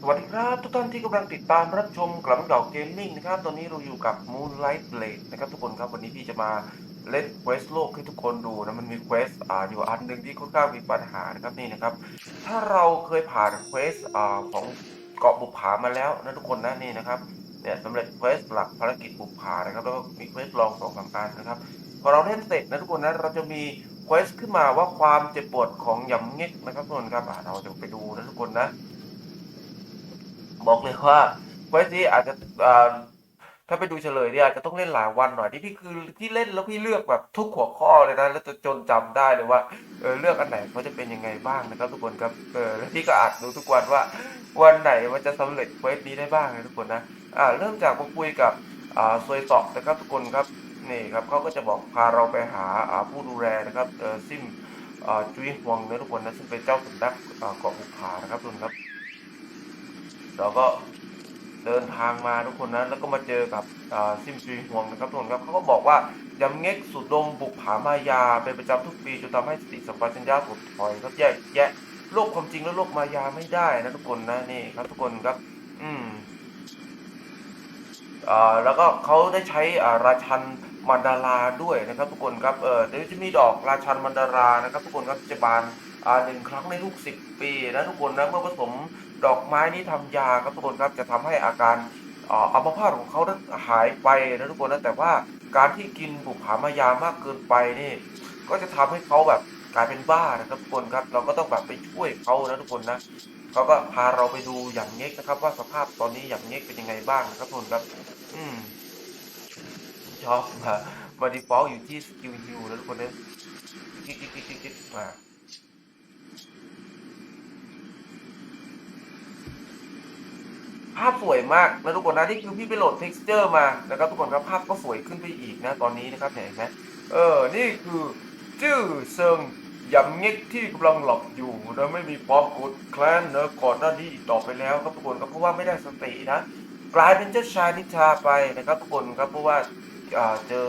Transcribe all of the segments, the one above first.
สวัสดีครับทุกท่านที่กำลังติดตามรับชมกลับมาดอกเกมมิ่งนะครับตอนนี้เราอยู่กับ Moonlight Blade นะครับทุกคนครับวันนี้พี่จะมาเล่นเควสโลกให้ทุกคนดูนะมันมีเควสอ่าอยู่อันหนึ่งที่ค่อนข้างมีปัญหานะครับนี่นะครับ ถ้าเราเคยผ่านเควสอ่าของเกาะบุปผามาแล้วนะทุกคนนะนี่นะครับเนี่ยสำเร็จเควสหลักภารกิจบุปผานะครับแล้วก็มีเควสรองสองสามอันนะครับพอเราเล่นเสร็จนะทุกคนนะเราจะมีเควสขึ้นมาว่าความเจ็บปวดของหยำเง็กนะครับทุกคนครับเราจะไปดูนะทุกคนนะ บอกเลยว่าเวสนี้อาจจะอ่าถ้าไปดูเฉลยเนี่ยอาจจะต้องเล่นหลายวันหน่อยที่พี่คือที่เล่นแล้วพี่เลือกแบบทุกหัวข้อเลยนะแล้วจะจนจำได้เลยว่าเออเลือกอันไหนเขาจะเป็นยังไงบ้างนะครับทุกคนครับเออแล้วพี่ก็อ่านดูทุกวันว่า วันไหนมันจะสำเร็จเควสนี้ได้บ้างนะทุกคนนะอ่าเริ่มจากมาคุยกับอ่าซวยตอกนะครับทุกคนครับนี่ครับเขาก็จะบอกพาเราไปหาอ่าผู้ดูแลนะครับเออซิมอ่าจุ้ยฮวงนะทุกคนนะซึ่งเป็นเจ้าสำนักอ่าเกาะบุกผานะครับทุกคนครับ เราก็เดินทางมาทุกคนนะแล้วก็มาเจอกับซิมซีห่วงนะครับทุกคนครับเขาก็บอกว่ายำเง็กสุดดงบุกผามายาเป็นประจำทุกปีจนทำให้สติสัมปชัญญะถดถอยครับแยกแยะโลกความจริงและโลกมายาไม่ได้นะทุกคนนะนี่ครับทุกคนครับ อืมอ่าแล้วก็เขาได้ใช้อ่าราชันมันดาราด้วยนะครับทุกคนครับเออเดี๋ยวจะมีดอกราชันมันดารานะครับทุกคนครับจะบาน หนึ่งครั้งในทุกสิบปีนะทุกคนนะเมื่อผสมดอกไม้นี่ทำยาครับทุกคนครับจะทำให้อาการอัมพาตของเขานั้นหายไปนะทุกคนนะแต่ว่าการที่กินบุผามายามากเกินไปนี่ ก็จะทำให้เขาแบบกลายเป็นบ้านะครับทุกคนครับ เราก็ต้องแบบไปช่วยเขานะทุกคนนะเขาก็พาเราไปดูอย่างเง็กนะครับ ว่าสภาพตอนนี้อย่างเง็กเป็นยังไงบ้างนะครับทุกคนครับ อืมชอบมามาดีฟอลอยู่ที่สกิลฮิวนะทุกคนนะกิ๊กกิ๊กกิ๊กกิ๊กกิ๊กมา ภาพสวยมากนะทุกคนนะนี่คือพี่ไปโหลด texture มานะครับทุกคนครับภาพก็สวยขึ้นไปอีกนะตอนนี้นะครับเห็นไหมเออนี่คือชื่อเซิงยำเง็กที่กำลังหลับอยู่นะไม่มีป๊อปกดแคลนเนะก่อนหน้านี้อีกต่อไปแล้วครับทุกคนครับเพราะว่าไม่ได้สตินะกลายเป็นเจ้าชายนิทราไปนะครับทุกคนครับเพราะว่าเจอ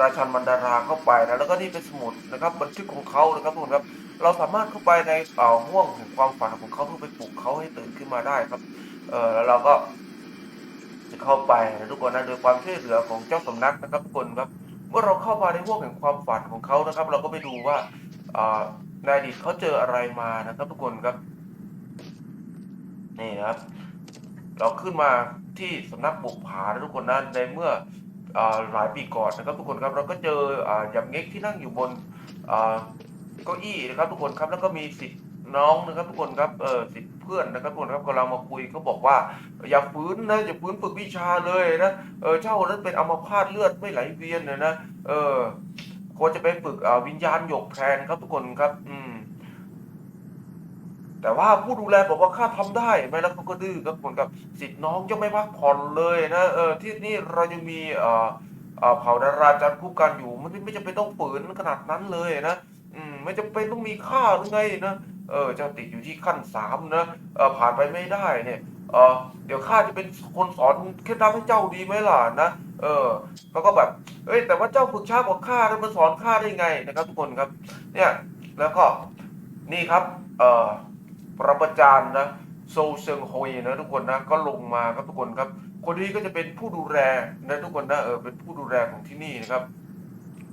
ราชันมันดาราเข้าไปนะแล้วก็นี่เป็นสมุดนะครับบันทึกของเขานะครับทุกคนครับเราสามารถเข้าไปในอ่าห้วงแห่งความฝันของเขาเพื่อไปปลุกเขาให้ตื่นขึ้นมาได้ครับ เออแล้วเราก็จะเข้าไปนะทุกคนนะโดยความช่วยเหลือของเจ้าสำนักนะครับทุกคนครับ เมื่อเราเข้ามาในห้วงแห่งความฝันของเขานะครับ เราก็ไปดูว่าอ่าในอดีตเขาเจออะไรมานะครับทุกคนครับนี่ครับ เราขึ้นมาที่สำนักบุกผานะทุกคนนะในเมื่ออหลายปีก่อนนะครับทุกคนครับเราก็เจออ่าหยำเง็กที่นั่งอยู่บนเก้าอี้นะครับทุกคนครับแล้วก็มีสิทธิ์ น้องนะครับทุกคนครับเออสิทธิ์เพื่อนนะครับทุกคนครับกำลังมาคุยเขาบอกว่า อย่าฝืนนะอย่าฝืนฝึกวิชาเลยนะเออเจ้านั้นเป็นอัมพาตเลือดไม่ไหลเวียนนะนะเออควรจะไปฝึกอ่าวิญญาณหยกแทนครับทุกคนครับ อืม แต่ว่าผู้ดูแลบอกว่าข้าทำได้ไหมแล้วเขาก็ดื้อครับทุกคนครับสิทธิ์น้องยังไม่พักผ่อนเลยนะเออที่นี่เรายังมีเอ่อเอ่อเผ่าดาราจันทร์คู่กันอยู่ มันไม่จำเป็นต้องฝืนขนาดนั้นเลยนะอืมไม่จำเป็นต้องมีค่าหรือไงนะ เออเจ้าติดอยู่ที่ขั้นสามนะเออผ่านไปไม่ได้เนี่ยเออเดี๋ยวข้าจะเป็นคนสอนเคล็ดลับให้เจ้าดีไหมล่ะนะเออเขาก็แบบเอ้ยแต่ว่าเจ้าฝึกช้ากว่าข้าแล้วมาสอนข้าได้ไงนะครับ ทุกคนครับ เนี่ยแล้วก็นี่ครับเออประประจานนะโซเซิงโฮยนะทุกคนนะก็ลงมาครับทุกคนครับ คนนี้ก็จะเป็นผู้ดูแลนะทุกคนนะเออเป็นผู้ดูแลของที่นี่นะครับ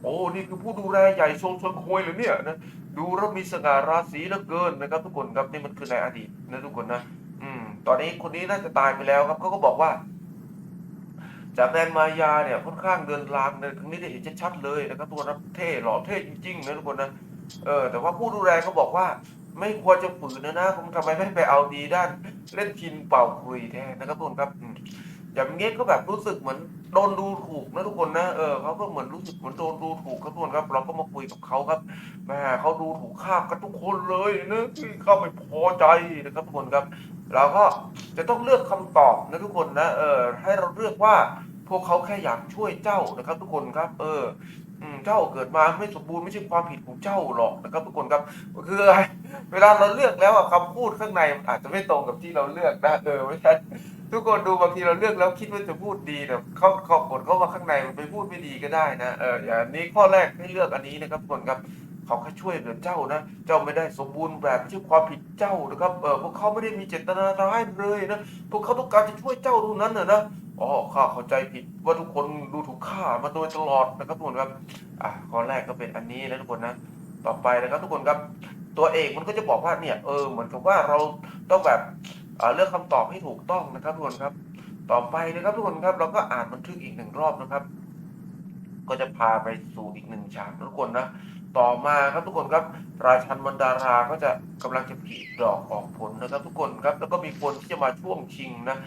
โอ้นี่คือผู้ดูแลใหญ่โซเซิงโฮยเลยเนี่ยนะดูแล้วมีสง่าราศีเหลือเกินนะครับ ทุกคนครับนี่มันคือในอดีตนะทุกคนนะอืม ตอนนี้คนนี้น่าจะตายไปแล้วครับเขาก็บอกว่า จากแดนมายาเนี่ยค่อนข้างเดินลางในครั้งนี้ได้เห็นชัดๆเลยนะครับตัวนับเท่หล่อเท่จริงๆนะทุกคนนะเออแต่ว่าผู้ดูแลเขาบอกว่าไม่ควรจะฝืนนะนะผมทำไมไม่ไปเอาดีด้าน เล่นพินเป่าคุยแทนนะครับทุกคนครับ อย่างเงี้ยก็แบบรู้สึกเหมือนโดนดูถูกนะทุกคนนะเออเขาก็เหมือนรู้สึกเหมือนโดนดูถูกครับทุกคนครับ เราก็มาคุยกับเขาครับแม่เขาดูถูกข้ากันทุกคนเลยนะที่เข้าไม่พอใจนะครับทุกคนครับ เราก็จะต้องเลือกคำตอบนะทุกคนนะเออให้เราเลือกว่าพวกเขาแค่อยากช่วยเจ้านะครับ ทุกคนครับ เออเจ้าเกิดมาไม่สมบูรณ์ไม่ใช่ความผิดของเจ้าหรอกนะครับทุกคนครับคืออะไรเวลาเราเลือกแล้วคำพูดข้างในอาจจะไม่ตรงกับที่เราเลือกนะเออไม่ใช่ ทุกคนดูบางทีเราเลือกแล้วคิดว่าจะพูดดีแต่เขาเขาผลเขาว่าข้างในมันไปพูดไม่ดีก็ได้นะเอออย่างนี้ข้อแรกให้เลือกอันนี้นะครับทุกคนครับเขาแค่ช่วยเหลือเจ้านะ เจ้าไม่ได้สมบูรณ์แบบไม่ใช่ความผิดเจ้านะครับ เออพวกเขาไม่ได้มีเจตนาร้ายเลยนะ พวกเขาต้องการจะช่วยเจ้าเท่านั้นนะนะ อ๋อ ข้าเข้าใจผิดว่าทุกคนดูถูกข้ามาโดยตลอดนะครับทุกคนครับ อะ ข้อแรกก็เป็นอันนี้นะทุกคนนะ ต่อไปนะครับทุกคนครับ ตัวเอกมันก็จะบอกว่าเนี่ย เออ เหมือนกับว่าเราต้องแบบ เลือกคำตอบให้ถูกต้องนะครับทุกคนครับ ต่อไปนะครับทุกคนครับ เราก็อ่านบันทึกอีกหนึ่งรอบนะครับ ก็จะพาไปสู่อีกหนึ่งฉากทุกคนนะต่อมาครับทุกคนครับ ราชันมันดาราก็จะกำลังจะผลิดอกออกผลนะครับ ทุกคนครับ แล้วก็มีคนที่จะมาช่วงชิงนะ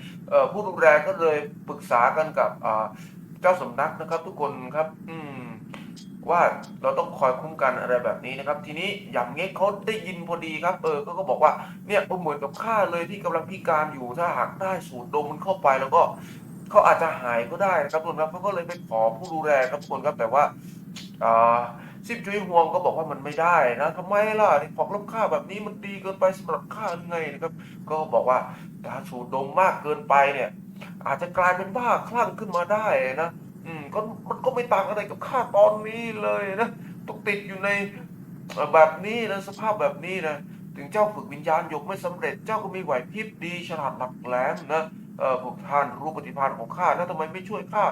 ผู้ดูแลก็เลยปรึกษากันกับเจ้าสำนักนะครับ ทุกคนครับ อืม ว่าเราต้องคอยคุ้มกันอะไรแบบนี้นะครับ ทีนี้หยำเงี้ยเขาได้ยินพอดีครับ เออก็ก็บอกว่าเนี่ยเหมือนกับข้าเลยที่กำลังพิการอยู่ถ้าหากได้สูดดมมันเข้าไปแล้วก็เขาอาจจะหายก็ได้นะครับทุกคนครับเขาก็เลยไปขอผู้ดูแลครับทุกคนครับแต่ว่าอ่าซิมจุยฮวงก็บอกว่ามันไม่ได้นะทำไมล่ะนี่ของล้ำค่าแบบนี้มันดีเกินไปสำหรับข้าหรือไงนะครับ ก็บอกว่าถ้าสูดดมมากเกินไปเนี่ย อาจจะกลายเป็นบ้าคลั่งขึ้นมาได้นะ ก็มันก็ไม่ต่างอะไรกับข้าตอนนี้เลยนะต้องติดอยู่ในแบบนี้นะสภาพแบบนี้นะถึงเจ้าฝึกวิญญาณหยกไม่สำเร็จเจ้าก็มีไหวพริบดีฉลาดหลักแหลมนะเออพวกท่านรู้ปฏิภาณของข้านะทำไมไม่ช่วยข้า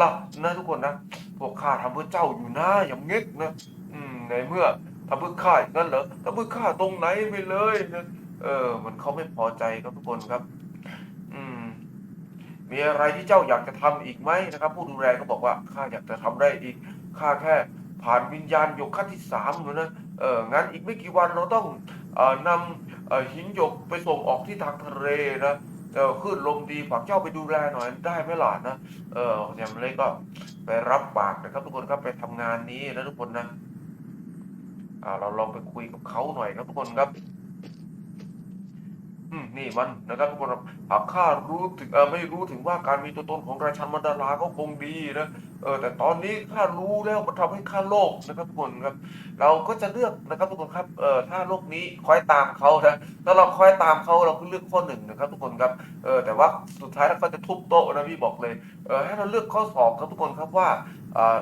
ล่ะนะทุกคนนะพวกข้าทำเพื่อเจ้าอยู่นะอย่างเง็กนะอืมในเมื่อทำเพื่อข้าอย่างนั้นเหรอทำเพื่อข้าตรงไหนไปเลยนะเออ มันเขาไม่พอใจครับทุกคนครับ อืม มีอะไรที่เจ้าอยากจะทำอีกไหมนะครับ ผู้ดูแลก็บอกว่าข้าอยากจะทำได้อีกข้าแค่ผ่านวิญญาณหยกขั้นที่สามอยู่นะเอองั้นอีกไม่กี่วันเราต้องอนำหินหยกไปส่งออกที่ทางทะเลนะเออขึ้นลมดีฝากเจ้าไปดูแลหน่อยได้ไหมล่ะนะเออแยมเล็กก็ไปรับปากนะครับ ทุกคนครับไปทำงานนี้นะทุกคนนะอ่าเราลองไปคุยกับเขาหน่อยครับทุกคนครับ นี่มันนะครับทุกคนครับหากข้ารู้ถึงไม่รู้ถึงว่าการมีตัวตนของราชันมันดาราก็คงดีนะเออแต่ตอนนี้ข้ารู้แล้วมันทำให้ข้าโลภนะครับทุกคนครับเราก็จะเลือกนะครับทุกคนครับเออถ้าโลกนี้คอยตามเขานะถ้าเราคอยตามเขาเราก็เลือกข้อหนึ่งนะครับทุกคนครับเออแต่ว่าสุดท้ายแล้วเขาจะทุบโต๊ะนะพี่บอกเลยเออให้เราเลือกข้อสองครับทุกคนครับว่าอ่า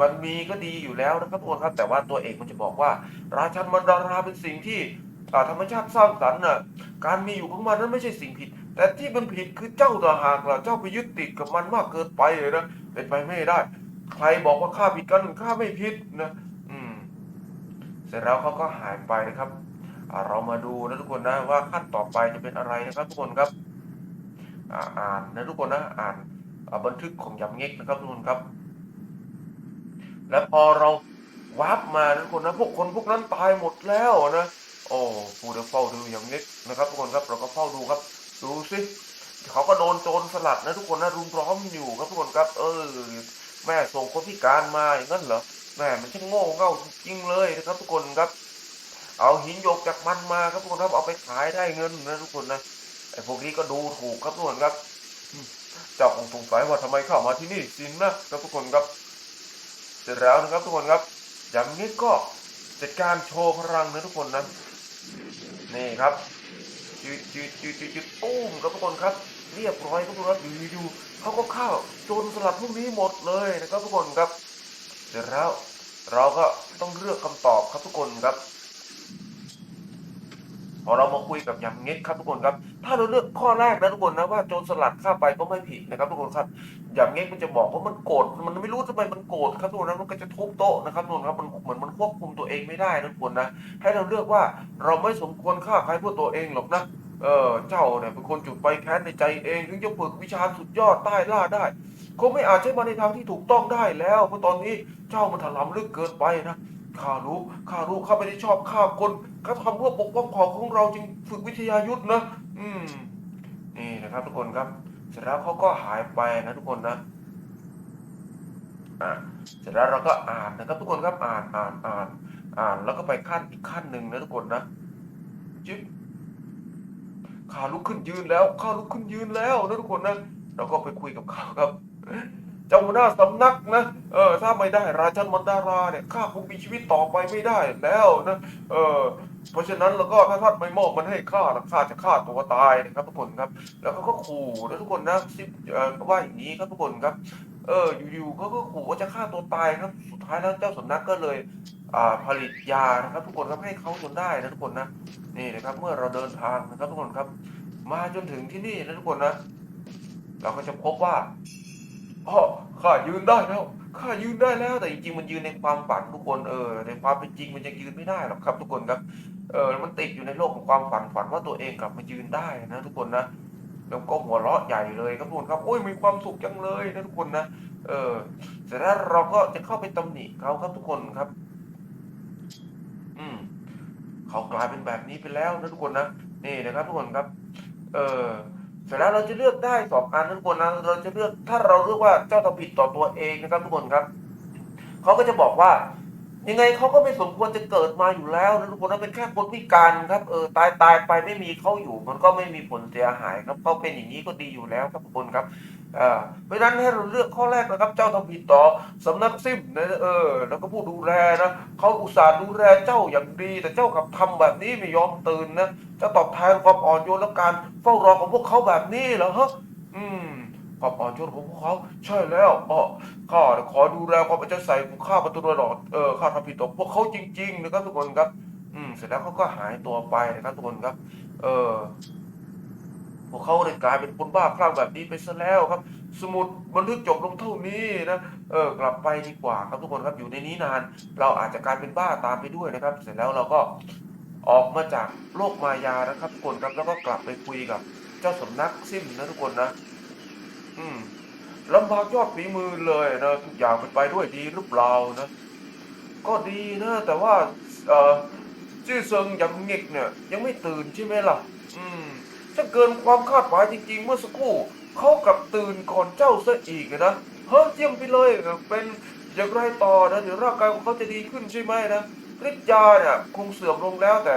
มันมีก็ดีอยู่แล้วนะครับทุกคนครับ แต่ว่าตัวเอกมันจะบอกว่า ราชันมันดาราเป็นสิ่งที่ อ่ธรรมชาติสร้างสรรค์น่ะการมีอยู่ของมันนั้นไม่ใช่สิ่งผิด แต่ที่มันผิดคือเจ้าต่างหากล่ะเจ้าไปยึดติดกับมันมากเกินไปเลยนะเป็นไปไม่ได้ ใครบอกว่าข้าผิดกันข้าไม่ผิดนะอืม เสร็จแล้วเขาก็หายไปนะครับเรามาดูนะทุกคนนะว่าขั้นต่อไปจะเป็นอะไรนะครับ ทุกคนครับอ่าอานนะทุกคนนะอ่านบันทึกของยำเง็กนะครับทุกคนครับ และพอเราวาร์ปมานะทุกคนนะพวกคนพวกนั้นตายหมดแล้วนะ โอ้ผู้เดเฝ้าดูอย่างนี้นะครับทุกคนครับเราก็เฝ้าดูครับ ดูสิเขาก็โดนโจรสลัดนะทุกคนนะรุมร้อมอยู่ครับทุกคนครับ เออ แม่ส่งคนพิการมาอย่างนั้นเหรอแม่มันช่างโง่เง่าจริงเลยนะครับ ทุกคนครับ เอาหินหยกจากมันมาครับทุกคนครับเอาไปขายได้เงินนะทุกคนนะไอ้พวกนี้ก็ดูถูกครับทุกคนครับเจ้าคงสงสัยว่าทำไมเข้ามาที่นี่สินนะครับทุกคนครับ เสร็จแล้วนะครับทุกคนครับ อย่างนี้ก็จัดการโชว์พลังนะทุกคนนะ นี่ครับจืดจืดจืดจืดตุ้มครับทุกคนครับ เรียบร้อยครับทุกคนอยู่อยู่เขาก็เข้าโจรสลัดพวกนี้หมดเลยนะครับทุกคนครับ เสร็จแล้วเราก็ต้องเลือกคำตอบครับทุกคนครับ พอเรามาคุยกับยำเงี้ครับทุกคนครับ ถ้าเราเลือกข้อแรกนะทุกคนนะว่าโจรสลัดฆ่าไปก็ไม่ผิดนะครับทุกคนครับ อยำเงี้มันจะบอกว่ามันโกรธมันไม่รู้ทำไมมันโกรธครับทุกคนนะมันก็จะทุบโต๊ะนะครับทุกคนครับมันเหมือนมันควบคุมตัวเองไม่ได้นะทุกคนนะให้เราเลือกว่าเราไม่สมควรฆ่าใครเพื่อตัวเองหรอกนะเออเจ้าเนี่ยเป็นคนจุดไฟแค้นในใจเองถึงจะฝึกวิชาสุดยอดใต้ล่าได้ก็ไม่อาจใช้มาในทางที่ถูกต้องได้แล้วเพราะตอนนี้เจ้ามันถลำลึกเกินไปนะข้ารู้ข้ารู้ข้าไม่ได้ชอบฆ่าคนข้าทำเพื่อปกป้องของของเราจึงฝึกวิทยายุทธนะ อืมนี่นะครับทุกคนครับ เสร็จแล้วเขาก็หายไปนะทุกคนนะอ่าเสร็จแล้วเราก็อ่านนะครับทุกคนครับอ่านอ่านอ่านอ่านแล้วก็ไปขั้นอีกขั้นหนึ่งนะทุกคนนะจิ๊บข้าลุกขึ้นยืนแล้วข้าลุกขึ้นยืนแล้วนะทุกคนนะเราก็ไปคุยกับเขาครับเจ้าหัวหน้าสำนักนะเออถ้าไม่ได้ราชันมันดาราเนี่ยข้าคงมีชีวิตต่อไปไม่ได้แล้วนะเออ เพราะฉะนั้นแล้วก็ถ้าท่านไม่มอบมันให้ข้าแล้วข้าจะฆ่าตัวตายนะครับทุกคนครับ แล้วเขาก็ขู่นะทุกคนนะซิเอ่อว่าอย่างนี้ครับทุกคนครับ เอออยู่ๆเขาก็ขู่ว่าจะฆ่าตัวตายครับ สุดท้ายแล้วเจ้าสำนักก็เลยอ่าผลิตยานะครับทุกคนครับให้เขาจนได้นะทุกคนนะนี่นะครับ เมื่อเราเดินทางนะครับทุกคนครับ มาจนถึงที่นี่นะทุกคนนะ เราก็จะพบว่าอ๋อข้ายืนได้แล้ว ข้ายืนได้แล้วแต่จริงๆมันยืนในความฝันทุกคนเออในความเป็นจริงมันยังยืนไม่ได้หรอกครับ ทุกคนครับเออมันติดอยู่ในโลกของความฝันฝันว่าตัวเองกลับมายืนได้นะ ทุกคนนะแล้วก็หัวเราะใหญ่เลยครับทุกคนครับโอ้ยมีความสุขจังเลยนะทุกคนนะเออเสร็จแล้วเราก็จะเข้าไปตำหนิเขาครับทุกคนครับ อืมเขากลายเป็นแบบนี้ไปแล้วนะทุกคนนะนี่นะครับ ทุกคนครับ เออ เสร็จแล้วเราจะเลือกได้สองอันนะทุกคนนะเราจะเลือกถ้าเราเลือกว่าเจ้าทำผิดต่อตัวเองนะครับทุกคนครับเขาก็จะบอกว่า ยังไงเขาก็ไม่สมควรจะเกิดมาอยู่แล้วนะทุกคนนั้นเป็นแค่คนพิการครับเออตายตายไปไม่มีเขาอยู่ มันก็ไม่มีผลเสียหายครับเขาเป็นอย่างนี้ก็ดีอยู่แล้วครับทุกคนครับ เพราะฉะนั้นให้เราเลือกข้อแรกนะครับ เจ้าทำผิดต่อสำนักซิมนะเออแล้วก็ผู้ดูแลนะเขาอุตส่าห์ดูแลเจ้าอย่างดี แต่เจ้ากลับทำแบบนี้ไม่ยอมตื่นนะจะตอบแทนความอ่อนโยนและการเฝ้ารอของพวกเขาแบบนี้เหรอฮะอืมความอ่อนโยนของพวกเขาใช่แล้วอ๋อข้าขอดูแลความเป็นใจใส่ของข้ามาตลอดเออข้าทำผิดต่อพวกเขาจริงๆนะครับทุกคนครับ อืมเสร็จแล้วเขาก็หายตัวไปนะครับทุกคนครับ เออ พวกเขาได้กลายเป็นคนบ้าคลั่งแบบนี้ไปซะแล้วครับ สมุดบันทึกจบลงเท่านี้นะเออกลับไปดีกว่าครับทุกคนครับอยู่ในนี้นาน เราอาจจะกลายเป็นบ้าตามไปด้วยนะครับ เสร็จแล้วเราก็ออกมาจากโลกมายานะครับทุกคนครับแล้วก็กลับไปคุยกับ เจ้าสำนักซิมนะทุกคนนะ อืมลำบากยอดฝีมือเลยนะทุกอย่างเป็นไปด้วยดีหรือเปล่านะ ก็ดีนะ แต่ว่าเออจื้อเซิงยังเงกเนี่ย ยังไม่ตื่นใช่ไหมล่ะ อืม จะเกินความคาดหมายจริงๆ เมื่อสักครู่เขากลับตื่นก่อนเจ้าซะอีกนะเฮ้ยเยี่ยมไปเลยเป็นอย่างไรต่อนะเดี๋ยวร่างกายของเขาจะดีขึ้นใช่ไหมนะฤทธิ์ยาเนี่ยคงเสื่อมลงแล้วแต่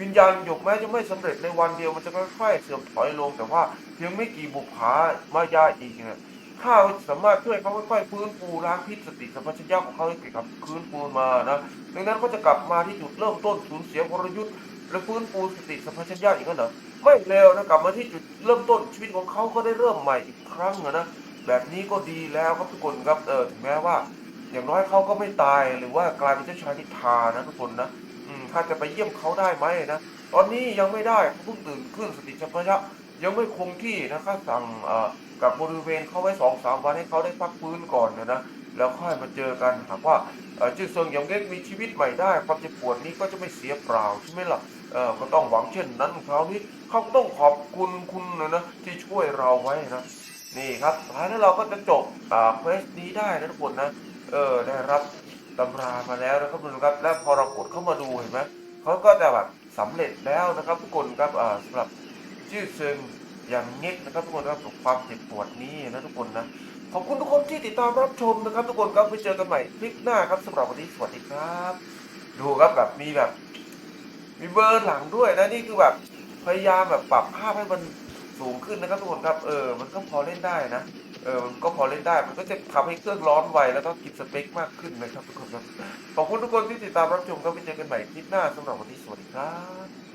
วิญญาณหยกแม้จะไม่สำเร็จในวันเดียวมันจะค่อยๆเสื่อมถอยลงแต่ว่าเพียงไม่กี่บุปผามายาอีกเนี่ยข้าสามารถช่วยเขาค่อยๆฟื้นฟูล้างพิษสติสัมปชัญญะของเขาให้กลับคืนฟูมานะดังนั้นเขาจะกลับมาที่จุดเริ่มต้นสูญเสียวรยุทธ์และฟื้นฟูสติสัมปชัญญะอีกแล้วเหรอ ไม่เร็วนะกลับมาที่จุดเริ่มต้นชีวิตของเขาก็ได้เริ่มใหม่อีกครั้งนะแบบนี้ก็ดีแล้วครับทุกคนครับเออถึงแม้ว่า อย่างน้อยเขาก็ไม่ตายหรือว่ากลายเป็นเจ้าชายนิทานะทุกคนนะอืมข้าจะไปเยี่ยมเขาได้ไหมนะตอนนี้ยังไม่ได้เขาเพิ่งตื่นขึ้นสติสัมปชัญญะยังไม่คงที่นะข้าสั่งเอ่อกับบริเวณเขาไว้สองสามวันให้เขาได้พักฟื้นก่อนนะนะ แล้วค่อยมาเจอกันหากว่าเอ่อจื้อเซิงยังเล็กมีชีวิตใหม่ได้ความเจ็บปวดนี้ก็จะไม่เสียเปล่าใช่ไหมล่ะเออก็ต้องหวังเช่นนั้นคราวนี้เขาต้องขอบคุณคุณนะนะที่ช่วยเราไว้นะนี่ครับท้ายแล้วเราก็จะจบอ่าเควสนี้ได้นะทุกคนนะเออได้รับตำรามาแล้วนะครับทุกคนครับและพอเรากดเข้ามาดูเห็นไหมเขาก็จะแบบสำเร็จแล้วนะครับทุกคนครับอ่าสำหรับชื่อเซิง อย่างเง็กนะครับทุกคนครับกับความเจ็บปวดนี้นะทุกคนนะขอบคุณทุกคนที่ติดตามรับชมนะครับ ทุกคนครับไปเจอกันใหม่คลิปหน้าครับสำหรับวันนี้สวัสดีครับ ดูครับแบบมีแบบ มีเบอร์หลังด้วยนะนี่คือแบบพยายามแบบปรับภาพให้มันสูงขึ้นนะครับทุกคนครับเออมันก็พอเล่นได้นะเออมันก็พอเล่นได้ มันก็จะทำให้เครื่องร้อนไวแล้วก็กินสเปคมากขึ้นนะครับทุกคนครับขอบคุณทุกคนที่ติดตามรับชมครับไปเจอกันใหม่คลิปหน้าสำหรับวันนี้สวัสดีครับ